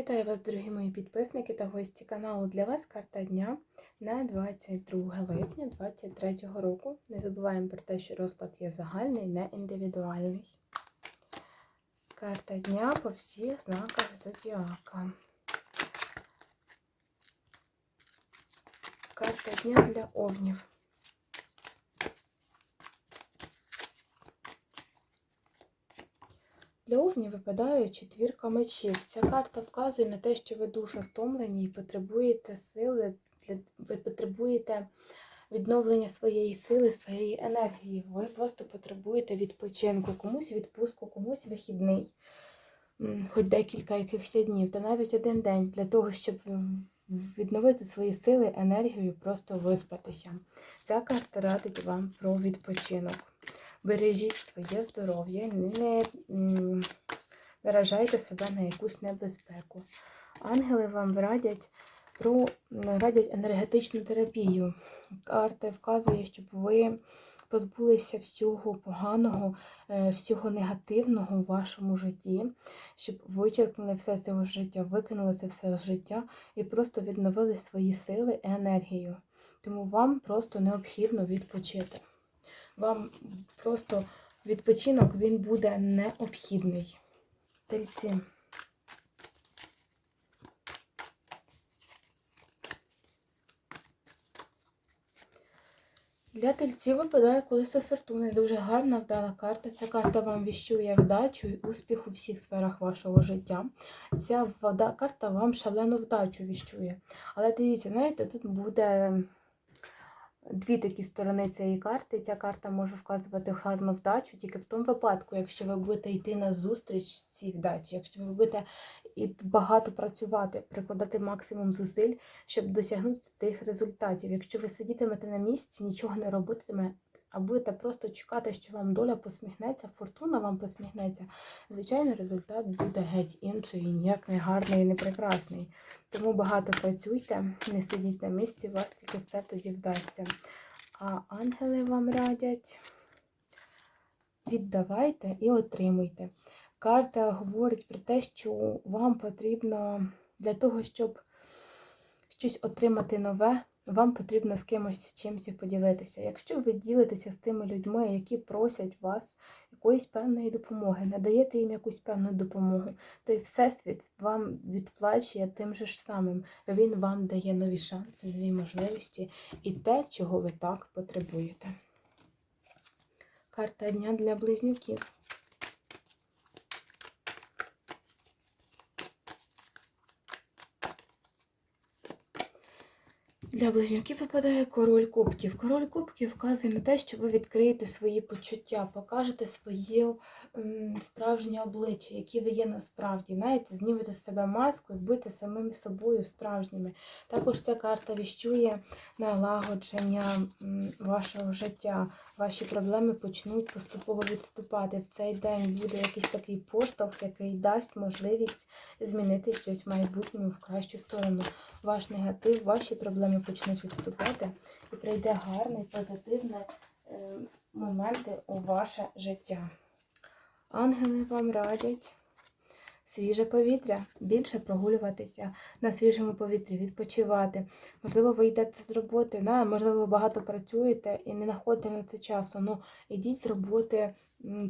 Вітаю вас, дорогі мої підписники та гості каналу. Для вас карта дня на 22 липня 2023 року. Не забуваємо про те, що розклад є загальний, не індивідуальний. Карта дня по всіх знаках зодіака. Карта дня для овнів. Для овнів випадає четвірка мечів. Ця карта вказує на те, що ви дуже втомлені і потребуєте сили, ви потребуєте відновлення своєї сили, своєї енергії. Ви просто потребуєте відпочинку, комусь відпустку, комусь вихідний, хоч декілька якихось днів, та навіть один день для того, щоб відновити свої сили, енергію, просто виспатися. Ця карта радить вам про відпочинок. Бережіть своє здоров'я, не наражайте себе на якусь небезпеку. Ангели вам радять про радять енергетичну терапію. Карта вказує, щоб ви позбулися всього поганого, е, всього негативного у вашому житті, щоб вичерпнули все цього життя, викинули це все з життя і просто відновили свої сили і енергію. Тому вам просто необхідно відпочити вам просто відпочинок він буде необхідний. Тельці. Для тельців випадає колесо фортуни. Дуже гарна вдала карта. Ця карта вам віщує вдачу і успіх у всіх сферах вашого життя. Ця вда- карта вам шалену вдачу віщує. Але дивіться, знаєте, тут буде дві такі сторони цієї карти. Ця карта може вказувати гарну вдачу тільки в тому випадку, якщо ви будете йти на зустріч цій вдачі, якщо ви будете і багато працювати, прикладати максимум зусиль, щоб досягнути тих результатів. Якщо ви сидітимете на місці, нічого не робитиме, а будете просто чекати, що вам доля посміхнеться, фортуна вам посміхнеться, звичайно, результат буде геть інший, ніяк не гарний і не прекрасний. Тому багато працюйте, не сидіть на місці, у вас тільки все тоді вдасться. А ангели вам радять, віддавайте і отримуйте. Карта говорить про те, що вам потрібно для того, щоб щось отримати нове, вам потрібно з кимось чимось поділитися. Якщо ви ділитеся з тими людьми, які просять вас якоїсь певної допомоги, надаєте їм якусь певну допомогу, то й Всесвіт вам відплачує тим же ж самим. Він вам дає нові шанси, нові можливості і те, чого ви так потребуєте. Карта дня для близнюків. Для близнюків випадає король кубків. Король кубків вказує на те, що ви відкриєте свої почуття, покажете своє справжнє обличчя, які ви є насправді. Знаєте, знімете з себе маску і будете самим собою справжніми. Також ця карта віщує налагодження вашого життя. Ваші проблеми почнуть поступово відступати. В цей день буде якийсь такий поштовх, який дасть можливість змінити щось в майбутньому в кращу сторону. Ваш негатив, ваші проблеми почнуть відступати і прийде гарний, позитивний е, моменти у ваше життя. Ангели вам радять свіже повітря, більше прогулюватися на свіжому повітрі, відпочивати. Можливо, ви йдете з роботи, можливо, ви багато працюєте і не знаходите на це часу. Ну, ідіть з роботи,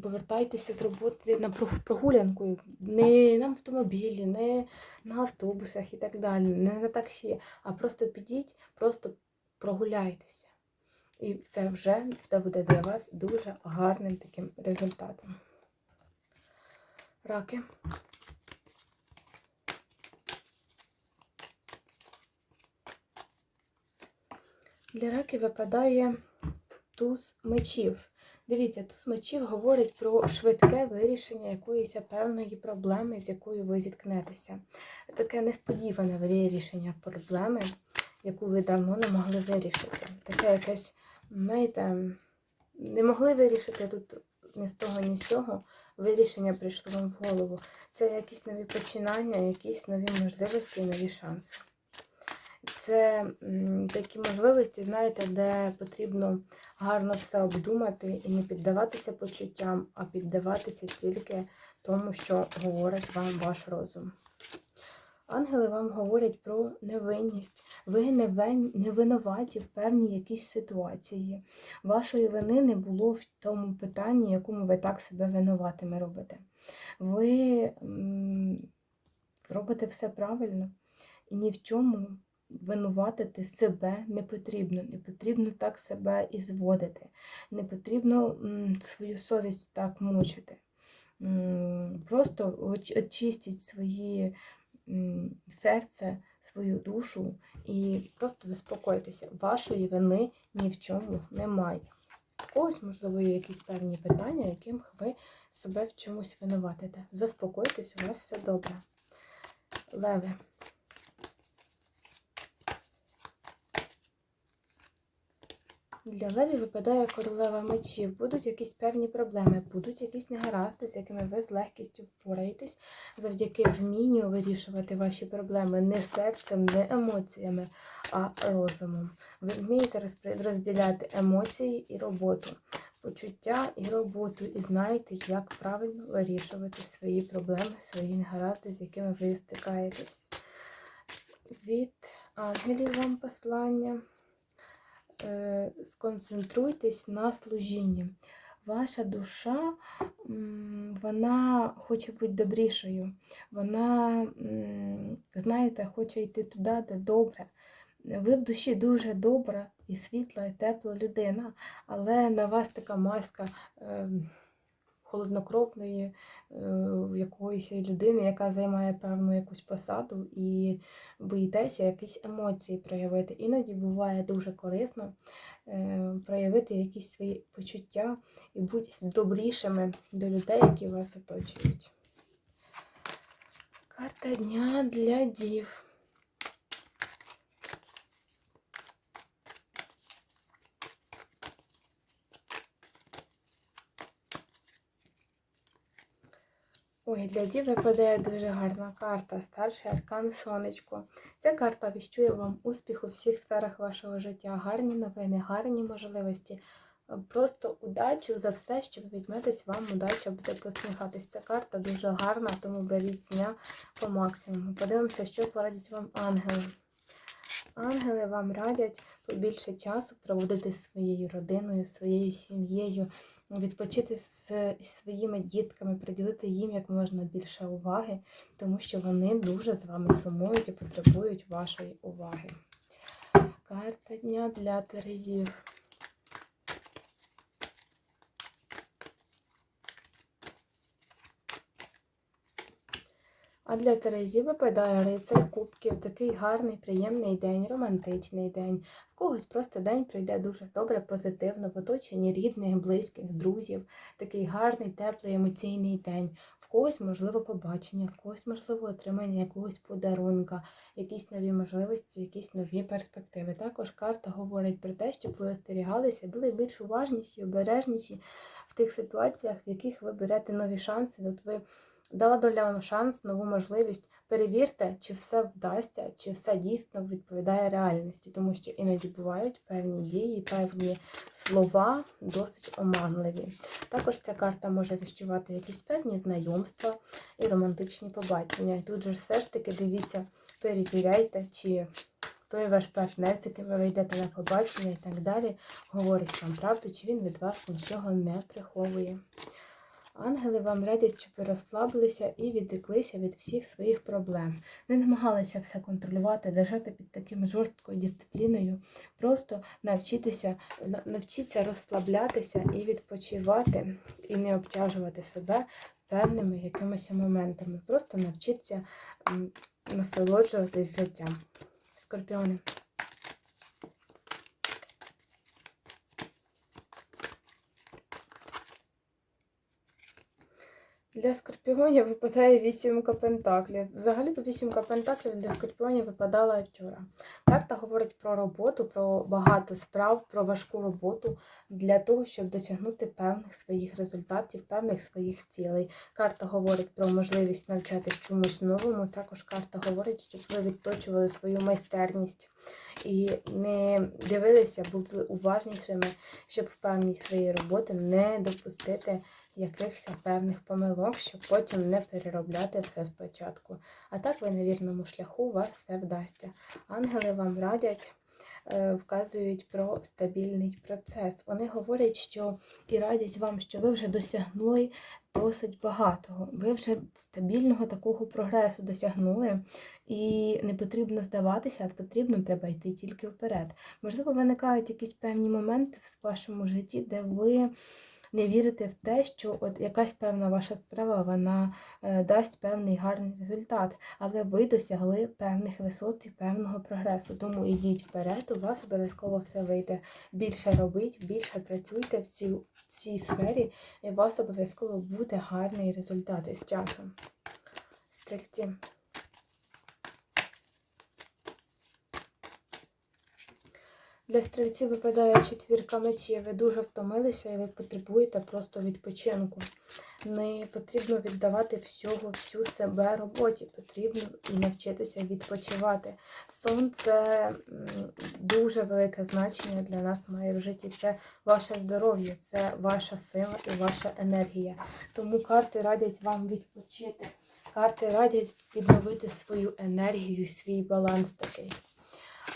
повертайтеся з роботи на прогулянку, не на автомобілі, не на автобусах і так далі, не на таксі, а просто підіть, просто прогуляйтеся. І це вже це буде для вас дуже гарним таким результатом. Раки. Для раки випадає туз мечів. Дивіться, туз мечів говорить про швидке вирішення якоїсь певної проблеми, з якою ви зіткнетеся. Таке несподіване вирішення проблеми, яку ви давно не могли вирішити. Таке якесь, знаєте, не могли вирішити тут ні з того, ні з цього. Вирішення прийшло вам в голову. Це якісь нові починання, якісь нові можливості і нові шанси. Це такі можливості, знаєте, де потрібно гарно все обдумати і не піддаватися почуттям, а піддаватися тільки тому, що говорить вам ваш розум. Ангели вам говорять про невинність. Ви не, вин... не винуваті в певній якійсь ситуації. Вашої вини не було в тому питанні, якому ви так себе винуватими робите. Ви робите все правильно і ні в чому винуватити себе не потрібно. Не потрібно так себе і зводити. Не потрібно свою совість так мучити. Просто оч- очистіть свої серце, свою душу і просто заспокойтеся. Вашої вини ні в чому немає. Когось, можливо, є якісь певні питання, яким ви себе в чомусь винуватите. Заспокойтесь, у вас все добре. Леви. Для леві випадає королева мечів. Будуть якісь певні проблеми, будуть якісь негаразди, з якими ви з легкістю впораєтесь завдяки вмінню вирішувати ваші проблеми не серцем, не емоціями, а розумом. Ви вмієте розділяти емоції і роботу, почуття і роботу, і знаєте, як правильно вирішувати свої проблеми, свої негаразди, з якими ви стикаєтесь. Від ангелів вам послання сконцентруйтесь на служінні. Ваша душа, вона хоче бути добрішою. Вона, знаєте, хоче йти туди, де добре. Ви в душі дуже добра і світла, і тепла людина, але на вас така маска е, холоднокровної е, якоїсь людини, яка займає певну якусь посаду, і боїтеся якісь емоції проявити. Іноді буває дуже корисно е, проявити якісь свої почуття і бути добрішими до людей, які вас оточують. Карта дня для дів. Ой, для дів випадає дуже гарна карта. Старший аркан сонечко. Ця карта віщує вам успіх у всіх сферах вашого життя, гарні новини, гарні можливості. Е, Просто удачу за все, що ви візьметесь, вам удача буде посміхатись. Ця карта дуже гарна, тому беріть з дня по максимуму. Подивимося, що порадять вам ангели. Ангели вам радять побільше часу проводити зі своєю родиною, своєю сім'єю, відпочити з своїми дітками, приділити їм як можна більше уваги, тому що вони дуже з вами сумують і потребують вашої уваги. Карта дня для Терезів. А для Терезі випадає рицар кубків, такий гарний, приємний день, романтичний день. В когось просто день пройде дуже добре, позитивно, в оточенні рідних, близьких, друзів. Такий гарний, теплий, емоційний день. В когось, можливо, побачення, в когось, можливо, отримання якогось подарунка, якісь нові можливості, якісь нові перспективи. Також карта говорить про те, щоб ви остерігалися, були більш уважніші, обережніші в тих ситуаціях, в яких ви берете нові шанси. От ви Дала доля вам шанс, нову можливість. Перевірте, чи все вдасться, чи все дійсно відповідає реальності, тому що іноді бувають певні дії, певні слова досить оманливі. Також ця карта може віщувати якісь певні знайомства і романтичні побачення. І тут же все ж таки дивіться, перевіряйте, чи той ваш партнер, з яким ви йдете на побачення і так далі, говорить вам правду, чи він від вас нічого не приховує. Ангели вам радять, щоб ви розслабилися і відреклися від всіх своїх проблем. Не намагалися все контролювати, держати під таким жорсткою дисципліною. Просто навчитися, навчіться розслаблятися і відпочивати, і не обтяжувати себе певними якимись моментами. Просто навчіться насолоджуватись життям. Скорпіони. Для скорпіонів випадає вісімка пентаклів. Взагалі-то вісімка пентаклів для скорпіонів випадала вчора. Карта говорить про роботу, про багато справ, про важку роботу для того, щоб досягнути певних своїх результатів, певних своїх цілей. Карта говорить про можливість навчатись чомусь новому. Також карта говорить, щоб ви відточували свою майстерність і не дивилися, були уважнішими, щоб в певній своїй роботи не допустити якихось певних помилок, щоб потім не переробляти все спочатку. А так ви на вірному шляху, у вас все вдасться. Ангели вам радять. е, Вказують про стабільний процес. Вони говорять, що і радять вам, що ви вже досягнули досить багатого. Ви вже стабільного такого прогресу досягнули, і не потрібно здаватися, а потрібно треба йти тільки вперед. Можливо, виникають якісь певні моменти в вашому житті, де ви не вірите в те, що от якась певна ваша справа вона е, дасть певний гарний результат, але ви досягли певних висот і певного прогресу. Тому йдіть вперед, у вас обов'язково все вийде. Більше робіть, більше працюйте в цій, в цій сфері, і у вас обов'язково буде гарний результат із часом. Стрільці. Для стрільців випадає четвірка мечів. Ви дуже втомилися і ви потребуєте просто відпочинку. Не потрібно віддавати всього, всю себе роботі. Потрібно і навчитися відпочивати. Сон це дуже велике значення для нас має в житті. Це ваше здоров'я, це ваша сила і ваша енергія. Тому карти радять вам відпочити. Карти радять відновити свою енергію, свій баланс такий.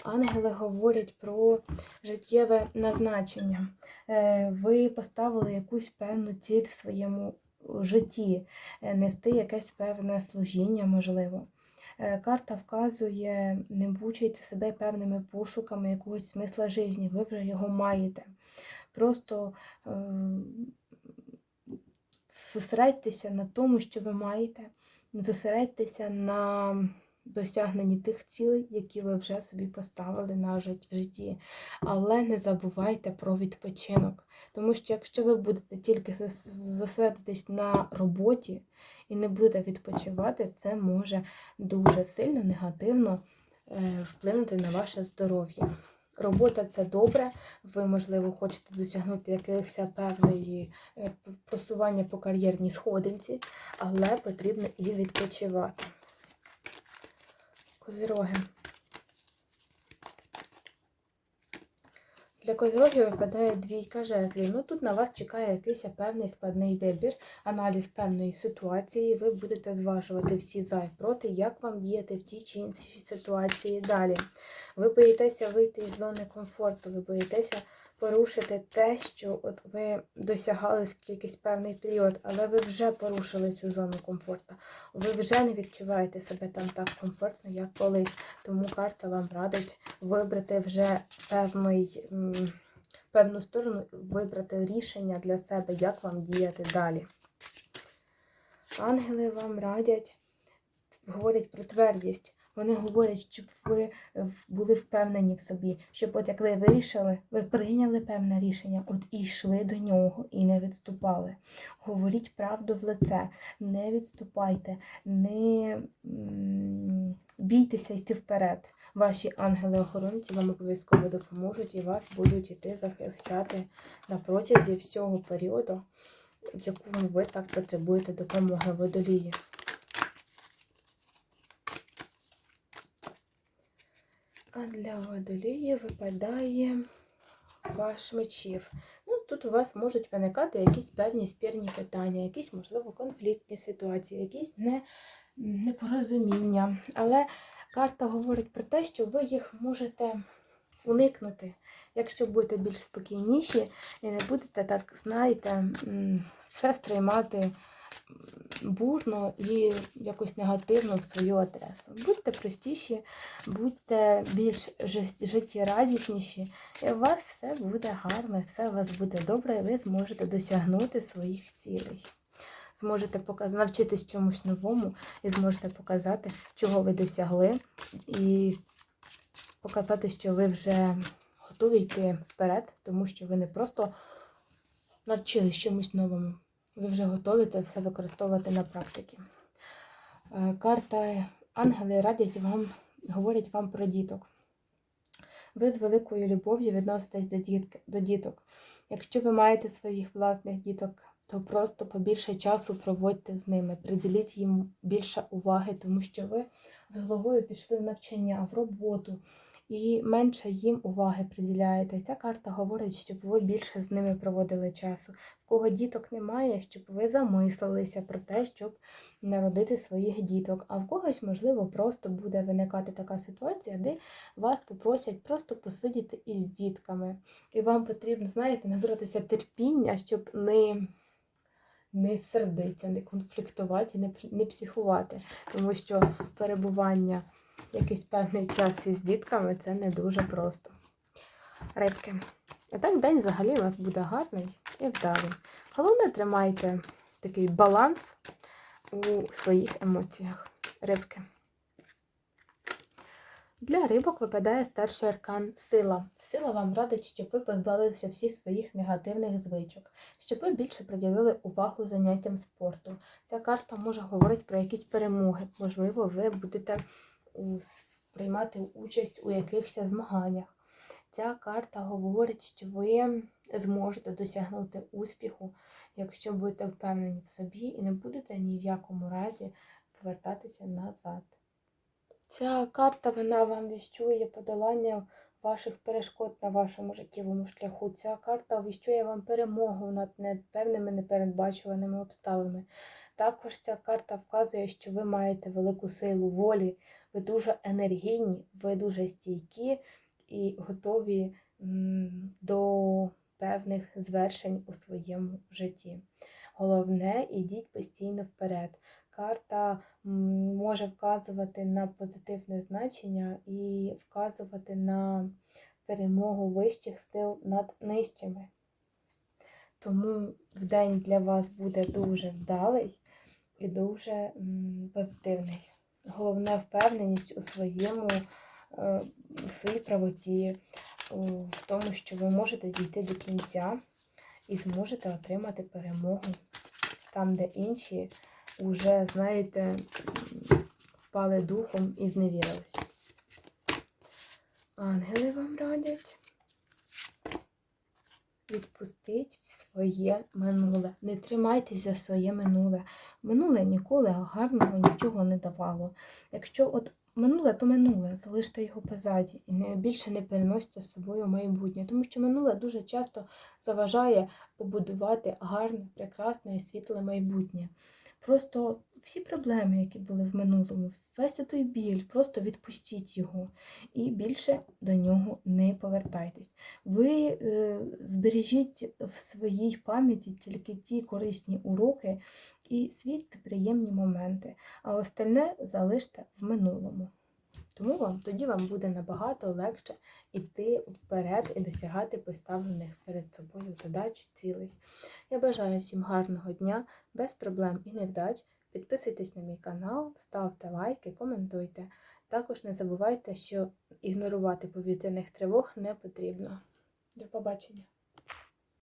Ангели говорять про життєве назначення. Е, Ви поставили якусь певну ціль в своєму житті, е, нести якесь певне служіння, можливо. Е, Карта вказує, не мучайте себе певними пошуками якогось смисла житті, ви вже його маєте. Просто зосередьтеся на тому, що ви маєте, зосередьтеся на досягненні тих цілей, які ви вже собі поставили на жит- в житті. Але не забувайте про відпочинок. Тому що якщо ви будете тільки зосередитись на роботі і не будете відпочивати, це може дуже сильно негативно е, вплинути на ваше здоров'я. Робота це добре, ви, можливо, хочете досягнути якихось певної е, просування по кар'єрній сходинці, але потрібно і відпочивати. Козироги. Для козирогів випадає двійка жезлів. Ну тут на вас чекає якийсь певний складний вибір, аналіз певної ситуації. Ви будете зважувати всі за і проти, як вам діяти в тій чи іншій ситуації далі. Ви боїтеся вийти із зони комфорту, ви боїтеся порушити те, що от ви досягали якийсь певний період, але ви вже порушили цю зону комфорту. Ви вже не відчуваєте себе там так комфортно, як колись. Тому карта вам радить вибрати вже певний, певну сторону, вибрати рішення для себе, як вам діяти далі. Ангели вам радять, говорять про твердість. Вони говорять, щоб ви е, були впевнені в собі, щоб от як ви вирішили, ви прийняли певне рішення, от і йшли до нього, і не відступали. Говоріть правду в лице, не відступайте, не бійтеся йти вперед. Ваші ангели-охоронці вам обов'язково допоможуть і вас будуть іти захищати на протязі всього періоду, в якому ви так потребуєте допомоги водолії. Для водолії випадає ваш мечів. Ну, тут у вас можуть виникати якісь певні спірні питання, якісь, можливо, конфліктні ситуації, якісь не, непорозуміння. Але карта говорить про те, що ви їх можете уникнути, якщо будете більш спокійніші і не будете так, знаєте, все сприймати бурно і якось негативно в свою адресу. Будьте простіші, будьте більш життєрадісніші, і у вас все буде гарно, все у вас буде добре, і ви зможете досягнути своїх цілей. Зможете показ... навчитись чомусь новому і зможете показати, чого ви досягли, і показати, що ви вже готові йти вперед, тому що ви не просто навчились чомусь новому, ви вже готові це все використовувати на практиці. Е, Карта ангели радять вам, говорять вам про діток. Ви з великою любов'ю відноситесь до, дітки, до діток. Якщо ви маєте своїх власних діток, то просто побільше часу проводьте з ними, приділіть їм більше уваги, тому що ви з головою пішли в навчання, в роботу. І менше їм уваги приділяєте. Ця карта говорить, щоб ви більше з ними проводили часу. В кого діток немає, щоб ви замислилися про те, щоб народити своїх діток. А в когось, можливо, просто буде виникати така ситуація, де вас попросять просто посидіти із дітками. І вам потрібно, знаєте, набратися терпіння, щоб не не сердитися, не конфліктувати, не психувати. Тому що перебування якийсь певний час із дітками це не дуже просто. Рибки. А так день взагалі у вас буде гарний і вдалий. Головне, тримайте такий баланс у своїх емоціях. Рибки. Для рибок випадає старший аркан сила. Сила вам радить, щоб ви позбавилися всіх своїх негативних звичок, щоб ви більше приділили увагу заняттям спорту. Ця карта може говорити про якісь перемоги. Можливо, ви будете приймати участь у якихось змаганнях. Ця карта говорить, що ви зможете досягнути успіху, якщо будете впевнені в собі і не будете ні в якому разі повертатися назад. Ця карта вона вам віщує подолання ваших перешкод на вашому життєвому шляху. Ця карта віщує вам перемогу над непевними непередбачуваними обставинами. Також ця карта вказує, що ви маєте велику силу волі, ви дуже енергійні, ви дуже стійкі і готові до певних звершень у своєму житті. Головне, ідіть постійно вперед. Карта може вказувати на позитивне значення і вказувати на перемогу вищих сил над нижчими. Тому в день для вас буде дуже вдалий і дуже позитивний. Головне впевненість у своєму, е, у своїй правоті, в тому, що ви можете дійти до кінця і зможете отримати перемогу там, де інші вже, знаєте, впали духом і зневірились. Ангели вам радять. Відпустіть своє минуле. Не тримайтесь за своє минуле. Минуле ніколи гарного нічого не давало. Якщо от минуле, то минуле, залиште його позаді і не, більше не переносьте з собою майбутнє. Тому що минуле дуже часто заважає побудувати гарне, прекрасне і світле майбутнє. Просто всі проблеми, які були в минулому, весь той біль, просто відпустіть його і більше до нього не повертайтесь. Ви е, збережіть в своїй пам'яті тільки ті корисні уроки і світлі приємні моменти, а остальне залиште в минулому. Тому вам тоді вам буде набагато легше йти вперед і досягати поставлених перед собою задач, цілей. Я бажаю всім гарного дня, без проблем і невдач. Підписуйтесь на мій канал, ставте лайки, коментуйте. Також не забувайте, що ігнорувати повітряних тривог не потрібно. До побачення!